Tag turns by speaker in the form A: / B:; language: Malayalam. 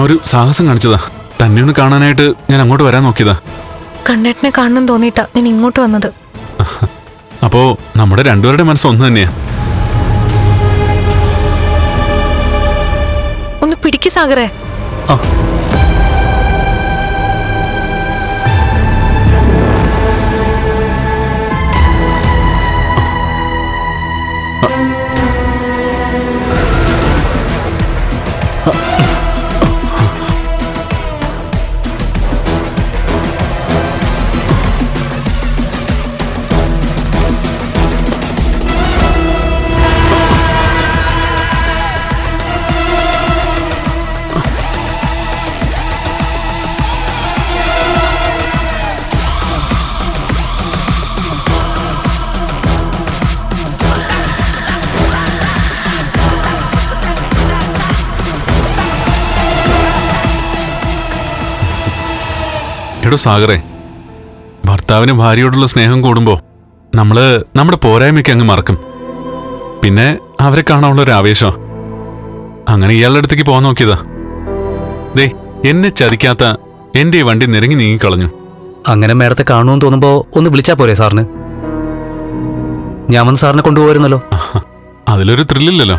A: ഞാൻ ഒരു സാഹസം കാണിച്ചതാ. തന്നെ ഒന്ന് കാണാനായിട്ട് ഞാൻ അങ്ങോട്ട് വരാൻ നോക്കിയതാ.
B: കണ്ണേട്ടനെ കാണണം തോന്നിട്ടാ ഞാൻ ഇങ്ങോട്ട് വന്നത്.
A: അപ്പോ നമ്മുടെ രണ്ടുപേരുടെ മനസ്സ് ഒന്ന് തന്നെയാ.
B: ഒന്ന് പിടിക്ക് സാഗറേ.
C: ആ.
A: എടോ സാഗറെ ഭർത്താവിന് ഭാര്യയോടുള്ള സ്നേഹം കൂടുമ്പോ നമ്മൾ നമ്മുടെ പോരായ്മയ്ക്ക് അങ്ങ് മറക്കും. പിന്നെ അവരെ കാണാനുള്ള ഒരു ആവേശം അങ്ങനെ ഇയാളുടെ അടുത്തേക്ക് പോകാൻ നോക്കിയതാ. ദേ എന്നെ ചതിക്കാത്ത എന്റെ ഈ വണ്ടി നിരങ്ങി നീങ്ങിക്കളഞ്ഞു.
C: അങ്ങനെ മേഡത്തെ കാണുമെന്ന് തോന്നുമ്പോ ഒന്ന് വിളിച്ചാ പോരെ സാറിന്? ഞാൻ വന്ന് സാറിനെ കൊണ്ടുപോയിരുന്നല്ലോ
A: അതിലൊരു ത്രില്ലില്ലല്ലോ